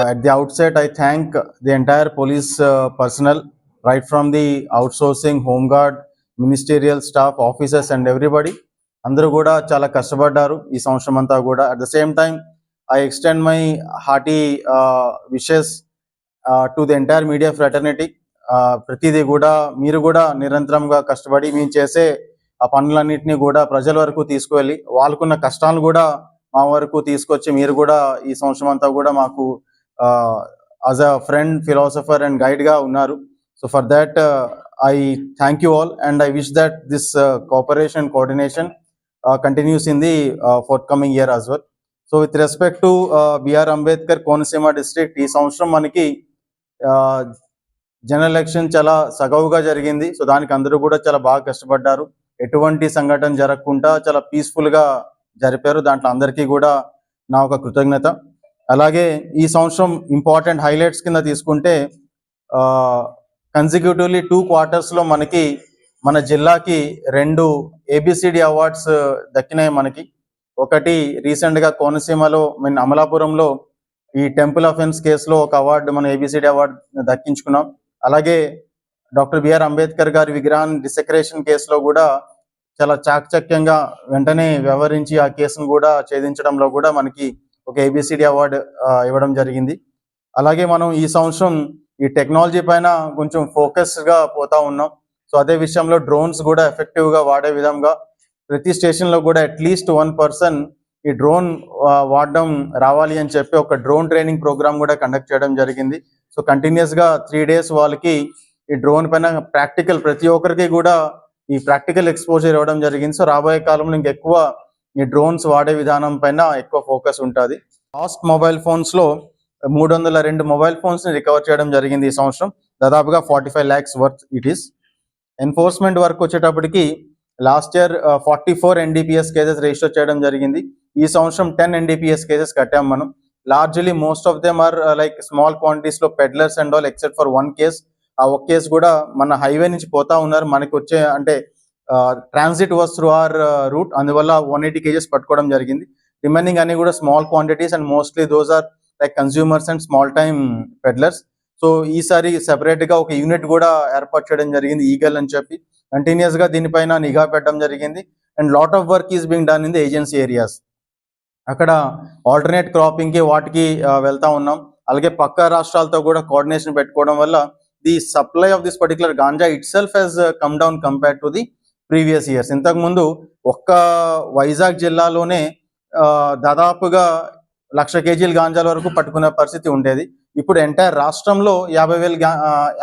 Uh, at the outset, I thank the entire police uh, personnel, right from the outsourcing, home guard, ministerial staff officers and everybody అందరూ కూడా చాలా కష్టపడ్డారు ఈ సంవత్సరం అంతా కూడా. At the same time I extend my hearty wishes to the entire media fraternity ప్రతిదీ కూడా మీరు కూడా నిరంతరంగా కష్టపడి మేము చేసే ఆ పనులన్నింటినీ కూడా ప్రజల వరకు తీసుకువెళ్ళి వాళ్ళకున్న కష్టాలు కూడా మా వరకు తీసుకొచ్చి మీరు కూడా ఈ సంవత్సరం అంతా కూడా మాకు as a friend philosopher and గైడ్గా ఉన్నారు. So for that I thank you all and I wish that this cooperation coordination continues in the forthcoming year as well so with respect to BR Ambedkar Konaseema district ఈ సంవత్సరం మనకి general election చాలా సగవుగా జరిగింది. So దానికి అందరూ కూడా చాలా బాగా కష్టపడ్డారు. ఎటువంటి సంఘటన జరగకుండా చాలా పీస్ఫుల్గా జరిపారు. దాంట్లో అందరికీ కూడా నా ఒక కృతజ్ఞత. అలాగే ఈ సంవత్సరం ఇంపార్టెంట్ హైలైట్స్ కింద తీసుకుంటే కన్సిక్యూటివ్లీ టూ క్వార్టర్స్లో మనకి మన జిల్లాకి రెండు ఏబిసిడి అవార్డ్స్ దక్కినాయి మనకి. ఒకటి రీసెంట్గా కోనసీమలో మీన్ అమలాపురంలో ఈ టెంపుల్ అఫెన్స్ కేసులో ఒక అవార్డు మనం ఏబిసిడి అవార్డు దక్కించుకున్నాం. అలాగే డాక్టర్ బిఆర్ అంబేద్కర్ గారి విగ్రహాన్ని డిసెక్రేషన్ కేసులో కూడా చాలా చాకచక్యంగా వెంటనే వ్యవహరించి ఆ కేసును కూడా ఛేదించడంలో కూడా మనకి ఒక ఏబిసిడి అవార్డు ఇవ్వడం జరిగింది. అలాగే మనం ఈ సంవత్సరం ఈ టెక్నాలజీ పైన కొంచెం ఫోకస్గా పోతా ఉన్నాం. సో అదే విషయంలో డ్రోన్స్ కూడా ఎఫెక్టివ్గా వాడే విధంగా ప్రతి స్టేషన్లో కూడా అట్లీస్ట్ వన్ పర్సన్ ఈ డ్రోన్ వాడడం రావాలి అని చెప్పి ఒక డ్రోన్ ట్రైనింగ్ ప్రోగ్రామ్ కూడా కండక్ట్ చేయడం జరిగింది. సో కంటిన్యూస్గా త్రీ డేస్ వాళ్ళకి ఈ డ్రోన్ పైన ప్రాక్టికల్ ప్రతి ఒక్కరికి కూడా ఈ ప్రాక్టికల్ ఎక్స్పోజర్ ఇవ్వడం జరిగింది. సో రాబోయే కాలంలో ఇంకెక్కువ ఈ డ్రోన్స్ వాడే విధానం పైన ఎక్కువ ఫోకస్ ఉంటుంది. లాస్ట్ మొబైల్ ఫోన్స్లో మూడు వందల రెండు మొబైల్ ఫోన్స్ని రికవర్ చేయడం జరిగింది ఈ సంవత్సరం. దాదాపుగా forty five lakhs worth it is enforcement work వచ్చేటప్పటికి last year forty four NDPS cases register చేయడం జరిగింది. ఈ సంవత్సరం టెన్ ఎన్డీపీఎస్ కేసెస్ కట్టాం మనం. Largely most of them are like small క్వాంటిటీస్లో peddlers and all except for one case ఆ ఒక case కూడా మన హైవే నుంచి పోతా ఉన్నారు. మనకు వచ్చే అంటే transit was through our route అందువల్ల వన్ ఎయిటీ కేజెస్ పట్టుకోవడం జరిగింది. రిమైనింగ్ అన్ని కూడా small quantities and mostly those are like consumers and small time peddlers so ఈసారి సెపరేట్గా ఒక యూనిట్ కూడా ఏర్పాటు చేయడం జరిగింది ఈగల్ అని చెప్పి. కంటిన్యూస్గా దీనిపైన నిఘా పెట్టడం జరిగింది. And lot of work is being done in the agency areas అక్కడ ఆల్టర్నేట్ క్రాపింగ్కి వాటికి వెళ్తా ఉన్నాం. అలాగే పక్క రాష్ట్రాలతో కూడా కోఆర్డినేషన్ పెట్టుకోవడం వల్ల the supply of this particular ganja itself has come down compare to the previous years. ఇంతకు ముందు ఒక్క వైజాగ్ జిల్లాలోనే దాదాపుగా లక్ష కేజీల గాంజాల వరకు పట్టుకునే పరిస్థితి ఉండేది. ఇప్పుడు ఎంటైర్ రాష్ట్రంలో యాభై వేలు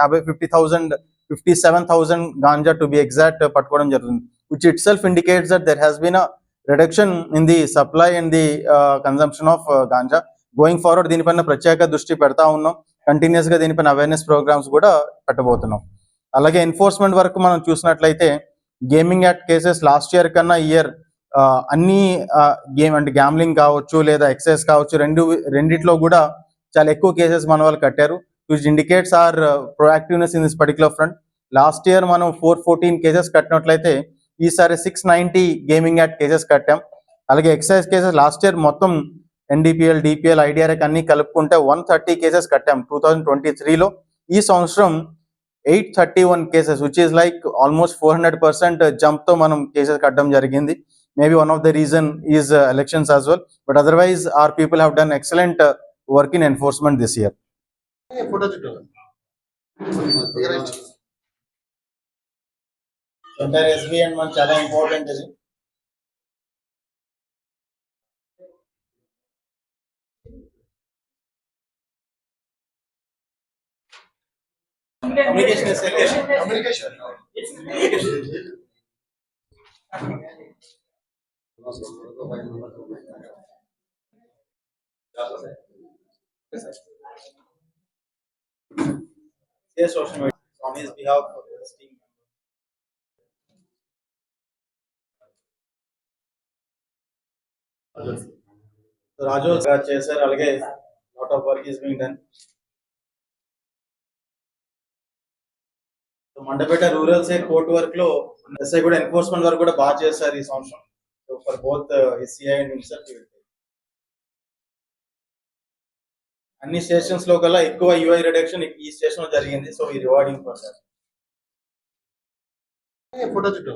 యాభై fifty thousand fifty seven thousand ganja to be exact పట్టుకోవడం జరుగుతుంది. Which itself indicates that there has been a reduction in the supply and the consumption of ganja. Going forward దీనిపైన ప్రత్యేక దృష్టి పెడతా ఉన్నాం. కంటిన్యూస్గా దీనిపైన అవేర్నెస్ ప్రోగ్రామ్స్ కూడా పెట్టబోతున్నాం. అలాగే ఎన్ఫోర్స్మెంట్ వరకు మనం చూసినట్లయితే gaming act cases last year కన్నా ఇయర్ అన్ని గేమ్ అంటే గ్యామ్లింగ్ కావచ్చు లేదా ఎక్సైజ్ కావచ్చు రెండు రెండిట్లో కూడా చాలా ఎక్కువ కేసెస్ మన వాళ్ళు కట్టారు. Which indicates our proactiveness in this particular front last year మనం ఫోర్ ఫోర్టీన్ కేసెస్ కట్టినట్లయితే ఈసారి six ninety gaming act cases కట్టాం. అలాగే ఎక్సైజ్ కేసెస్ లాస్ట్ ఇయర్ మొత్తం ఎన్డీపీఎల్ డిపిఎల్ ఐడిఆర్ఎక్ అన్ని కలుపుకుంటే వన్ థర్టీ కేసెస్ కట్టాం టూ థౌజండ్ ట్వంటీ త్రీలో. ఈ సంవత్సరం eight thirty one cases which is like almost four hundred percent జంప్తో మనం కేసెస్ కట్టడం జరిగింది. Maybe one of the reason is elections as well but otherwise our people have done excellent work in enforcement this year entire SB and చాలా important ఇది. Communication is communication. Communication. Yes, Ocean, on his behalf of his team. Raju, sir, again, lot of work is being done. Mandapeta rural side court వర్క్లో SI కూడా enforcement work కూడా బాగా చేశారు ఈ సంవత్సరం. So for both SCI and himself అన్ని స్టేషన్స్లో కల్లా ఎక్కువ యూఐ రిడక్షన్ ఈ స్టేషన్లో జరిగింది. సో ఈ రివార్డింగ్ ఫర్ సార్ ఫోటో చుట్టూ